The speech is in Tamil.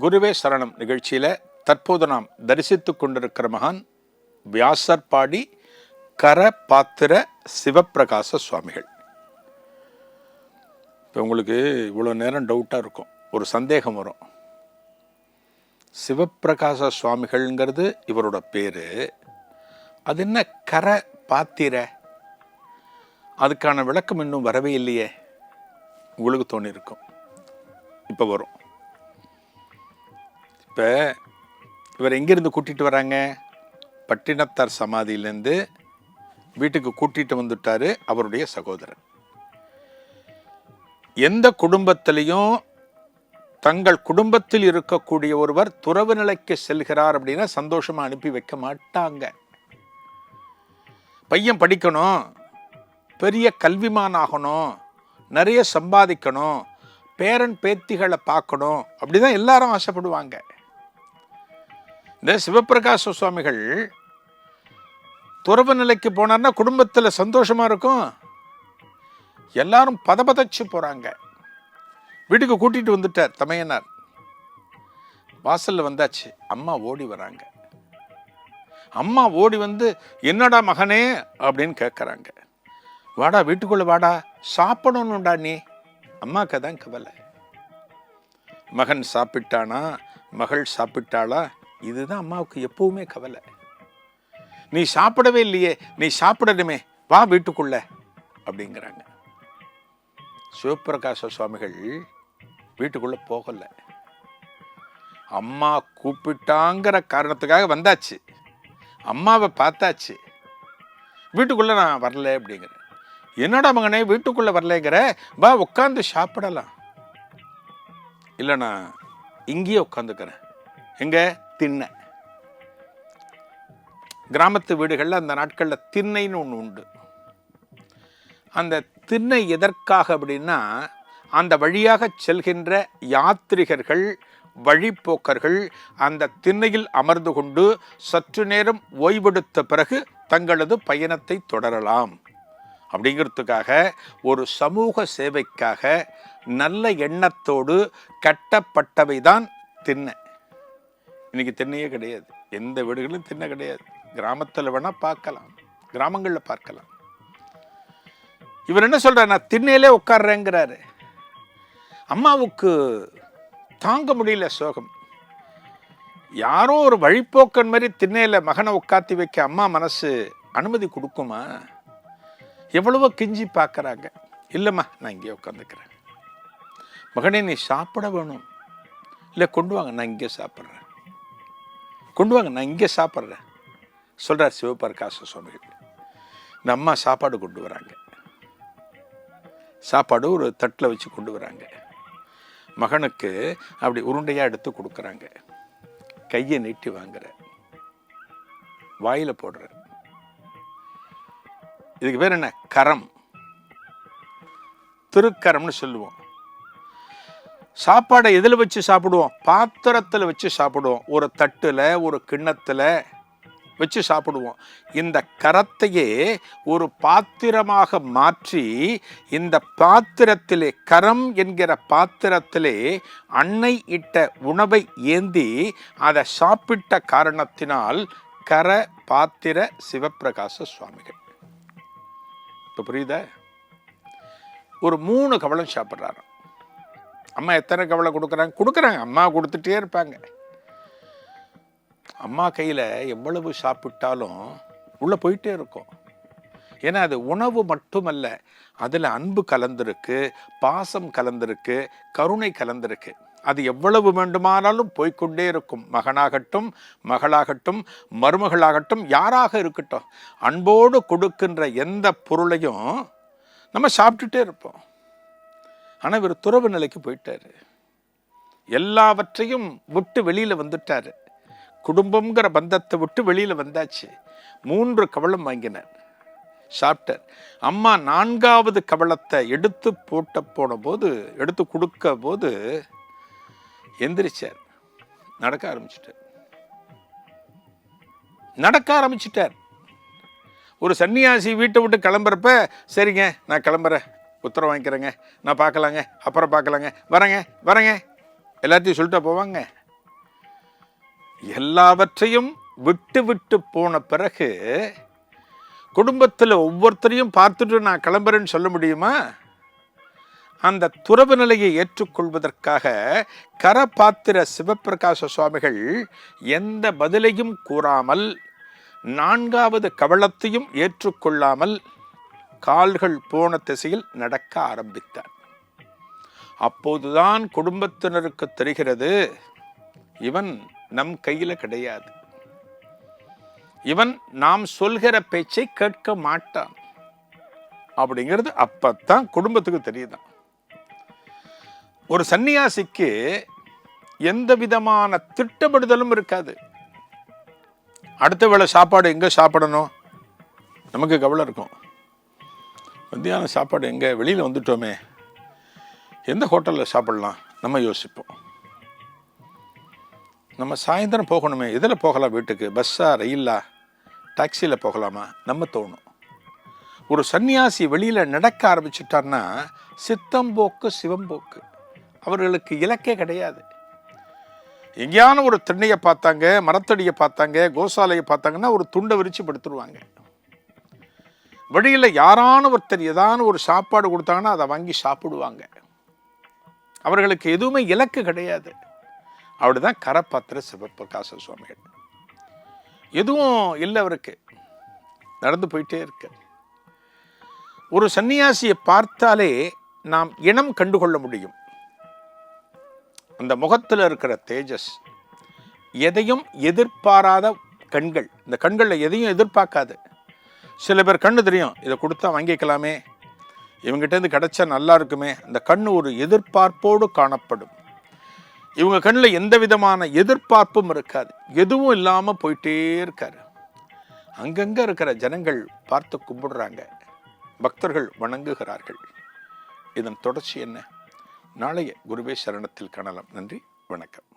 குருவே சரணம் நிகழ்ச்சியில் தற்போது நாம் தரிசித்துக் கொண்டிருக்கிற மகான் வியாசர்பாடி கர பாத்திர சிவப்பிரகாச சுவாமிகள். இப்போ உங்களுக்கு இவ்வளோ நேரம் டவுட்டாக இருக்கும். ஒரு சந்தேகம் வரும். சிவப்பிரகாச சுவாமிகள்ங்கிறது இவரோட பேர். அது என்ன கர பாத்திர? அதுக்கான விளக்கம் இன்னும் வரவே இல்லையே. உங்களுக்கு தோணியிருக்கும் இப்போ வரும். இப்போ இவர் எங்கேருந்து கூட்டிகிட்டு வராங்க? பட்டினத்தார் சமாதியிலேருந்து வீட்டுக்கு கூட்டிகிட்டு வந்துட்டார் அவருடைய சகோதரர். எந்த குடும்பத்திலையும் தங்கள் குடும்பத்தில் இருக்கக்கூடிய ஒருவர் துறவு நிலைக்கு செல்கிறார் அப்படின்னா சந்தோஷமாக அனுப்பி வைக்க மாட்டாங்க. பையன் படிக்கணும் பெரிய கல்விமான் ஆகணும் நிறைய சம்பாதிக்கணும் பேரன் பேத்திகளை பார்க்கணும் அப்படி தான் எல்லாரும் ஆசைப்படுவாங்க. இந்த சிவபிரகாச சுவாமிகள் துறவு நிலைக்கு போனார்னா குடும்பத்தில் சந்தோஷமா இருக்கும். எல்லாரும் பதபதச்சு போகிறாங்க வீட்டுக்கு கூட்டிகிட்டு வந்துட்டார் தமையனார். வாசலில் வந்தாச்சு. அம்மா ஓடி வராங்க. அம்மா ஓடி வந்து என்னடா மகனே அப்படின்னு கேட்குறாங்க வாடா வீட்டுக்குள்ளே வாடா. சாப்பிடணும்டா நீ. அம்மாக்கு தான் கவலை. மகன் சாப்பிட்டானா? மகள் சாப்பிட்டாளா? இதுதான் அம்மாவுக்கு எப்பவுமே கவலை. நீ சாப்பிடவே இல்லையே நீ சாப்பிடணுமே வா வீட்டுக்குள்ள அப்படிங்கிறாங்க. சிவபிரகாச சுவாமிகள் வீட்டுக்குள்ள போகல. அம்மா கூப்பிட்டாங்கிற காரணத்துக்காக வந்தாச்சு. அம்மாவை பார்த்தாச்சு. வீட்டுக்குள்ள நான் வரல அப்படிங்கிற. என்னடா மகனே வீட்டுக்குள்ள வரலங்கிற? வா உட்காந்து சாப்பிடலாம். இல்லைண்ணா நான் இங்கேயே உட்காந்துக்கிறேன். எங்க? திண்ணை. கிராமத்து வீடுகளில் அந்த நாட்களில் திண்ணைன்னு ஒன்று உண்டு. அந்த திண்ணை எதற்காக அப்படின்னா அந்த வழியாக செல்கின்ற யாத்ரிகர்கள் வழிப்போக்கர்கள் அந்த திண்ணையில் அமர்ந்து கொண்டு சற்று நேரம் ஓய்வெடுத்த பிறகு தங்களது பயணத்தை தொடரலாம். அப்படிங்கிறதுக்காக ஒரு சமூக சேவைக்காக நல்ல எண்ணத்தோடு கட்டப்பட்டவை தான் திண்ணை. இன்னைக்கு திண்ணையே கிடையாது. எந்த வீடுகளும் திண்ணை கிடையாது. கிராமத்தில் வேணா பார்க்கலாம். கிராமங்களில் பார்க்கலாம். இவர் என்ன சொல்கிறார் நான் திண்ணையிலே உட்காடுறேங்கிறாரு அம்மாவுக்கு தாங்க முடியல சோகம். யாரோ ஒரு வழிப்போக்கன் மாதிரி திண்ணையில மகனை உட்காத்தி வைக்க அம்மா மனசு அனுமதி கொடுக்குமா? எவ்வளவோ கிஞ்சி பார்க்குறாங்க. இல்லைம்மா நான் இங்கே உட்காந்துக்கிறேன் மகனே நீ சாப்பிட வேணும். இல்லை கொண்டு வாங்க நான் இங்கே சாப்பிட்றேன். கொண்டு வாங்க நான் இங்கே சாப்பிட்றேன். சொல்கிறார் சிவபிரகாச சுவாமிகள். இந்த அம்மா சாப்பாடு கொண்டு வராங்க. சாப்பாடு ஒரு தட்டில் வச்சு கொண்டு வராங்க. மகனுக்கு அப்படி உருண்டையாக எடுத்து கொடுக்குறாங்க. கையை நீட்டி வாங்குற. வாயில் போடுற. இதுக்கு பேர் என்ன? கரம். திருக்கரம்னு சொல்லுவோம். சாப்பாடை எதில் வச்சு சாப்பிடுவோம்? பாத்திரத்தில் வச்சு சாப்பிடுவோம். ஒரு தட்டில் ஒரு கிண்ணத்தில் வச்சு சாப்பிடுவோம். இந்த கரத்தையே ஒரு பாத்திரமாக மாற்றி இந்த பாத்திரத்திலே கரம் என்கிற பாத்திரத்திலே அன்னை இட்ட உணவை ஏந்தி அதை சாப்பிட்ட காரணத்தினால் கர பாத்திர சிவப்பிரகாச சுவாமிகள். இப்போ புரியுதா? ஒரு மூணு கவலம் சாப்பிட்றாரு அம்மா எத்தனை கவலை கொடுக்குறாங்க? கொடுக்குறாங்க. அம்மா கொடுத்துட்டே இருப்பாங்க. அம்மா கையில் எவ்வளவு சாப்பிட்டாலும் உள்ளே போயிட்டே இருக்கும். ஏன்னா அது உணவு மட்டுமல்ல. அதில் அன்பு கலந்திருக்கு பாசம் கலந்திருக்கு கருணை கலந்திருக்கு. அது எவ்வளவு வேண்டுமானாலும் போய்க்கொண்டே இருக்கும். மகனாகட்டும் மகளாகட்டும் மருமகளாகட்டும் யாராக இருக்கட்டும் அன்போடு கொடுக்கின்ற எந்த பொருளையும் நம்ம சாப்பிட்டுட்டே இருப்போம். ஆனால் இவர் துறவு நிலைக்கு போயிட்டார். எல்லாவற்றையும் விட்டு வெளியில் வந்துட்டாரு. குடும்பங்கிற பந்தத்தை விட்டு வெளியில் வந்தாச்சு. மூன்று கவளம் வாங்கினார். சாப்பிட்டார் அம்மா நான்காவது கவளத்தை எடுத்து போட்ட போன போது எடுத்து கொடுக்க போது எந்திரிச்சார். நடக்க ஆரம்பிச்சிட்டார். நடக்க ஆரம்பிச்சிட்டார். ஒரு சன்னியாசி வீட்டை விட்டு கிளம்புறப்ப சரிங்க நான் கிளம்புறேன். உத்தரவு வாங்கிக்கிறேங்க. நான் பார்க்கலாங்க. அப்புறம் பார்க்கலாங்க. வரேங்க. வரேங்க. எல்லாத்தையும் சொல்லிட்டு போவாங்க. எல்லாவற்றையும் விட்டு விட்டு போன பிறகு குடும்பத்தில் ஒவ்வொருத்தரையும் பார்த்துட்டு நான் கிளம்புறேன்னு சொல்ல முடியுமா? அந்த துறவு நிலையை ஏற்றுக்கொள்வதற்காக கரபாத்திர சிவபிரகாச சுவாமிகள் எந்த பதிலையும் கூறாமல் நான்காவது கவளத்தையும் ஏற்றுக்கொள்ளாமல் கால்கள் போன திசையில் நடக்க ஆரம்பித்தார். அப்போதுதான் குடும்பத்தினருக்கு தெரிகிறது இவன் நம் கையில கிடையாது. இவன் நாம் சொல்கிற பேச்சை கேட்க மாட்டான். அப்படிங்கிறது அப்பத்தான் குடும்பத்துக்கு தெரியுதான். ஒரு சன்னியாசிக்கு எந்த விதமான திட்டமிடுதலும் இருக்காது. அடுத்த வேளை சாப்பாடு எங்கே சாப்பிடணும்? நமக்கு கவலை இருக்கும். மத்தியானம் சாப்பாடு எங்கே? வெளியில் வந்துட்டோமே. எந்த ஹோட்டலில் சாப்பிடலாம்? நம்ம யோசிப்போம். நம்ம சாயந்தரம் போகணுமே. எதில் போகலாம் வீட்டுக்கு? பஸ்ஸா ரயிலா டாக்ஸியில் போகலாமா? நம்ம தோணும். ஒரு சன்னியாசி வெளியில் நடக்க ஆரம்பிச்சிட்டார்னா சித்தம்போக்கு சிவம்போக்கு அவர்களுக்கு இலக்கே கிடையாது. எங்கேயான ஒரு திண்ணையை பார்த்தாங்க மரத்தடியை பார்த்தாங்க கோசாலையை பார்த்தாங்கன்னா ஒரு துண்டை விரிச்சு படுத்துருவாங்க. வழியில் யாரான ஒருத்தர் ஏதான ஒரு சாப்பாடு கொடுத்தாங்கன்னா அதை வாங்கி சாப்பிடுவாங்க. அவர்களுக்கு எதுவுமே இலக்கு கிடையாது. அப்படிதான் கரப்பாத்திர சிவபிரகாச சுவாமிகள். எதுவும் இல்லை அவருக்கு. நடந்து போயிட்டே இருக்க. ஒரு சன்னியாசியை பார்த்தாலே நாம் இனம் கண்டுகொள்ள முடியும். அந்த முகத்தில் இருக்கிற தேஜஸ் எதையும் எதிர்பாராத கண்கள். இந்த கண்களில் எதையும் எதிர்பார்க்காது. சில பேர் கண்ணு தெரியும் இதை கொடுத்தா வாங்கிக்கலாமே. இவங்ககிட்டேருந்து கிடைச்சா நல்லா இருக்குமே. அந்த கண் ஒரு எதிர்பார்ப்போடு காணப்படும். இவங்க கண்ணில் எந்த விதமான எதிர்பார்ப்பும் இருக்காது. எதுவும் இல்லாமல் போயிட்டே இருக்கார். அங்கங்கே இருக்கிற ஜனங்கள் பார்த்து கும்பிடுறாங்க. பக்தர்கள் வணங்குகிறார்கள். இதன் தொடர்ச்சி என்ன? நாளைய குருவே சரணத்தில் காணலாம். நன்றி வணக்கம்.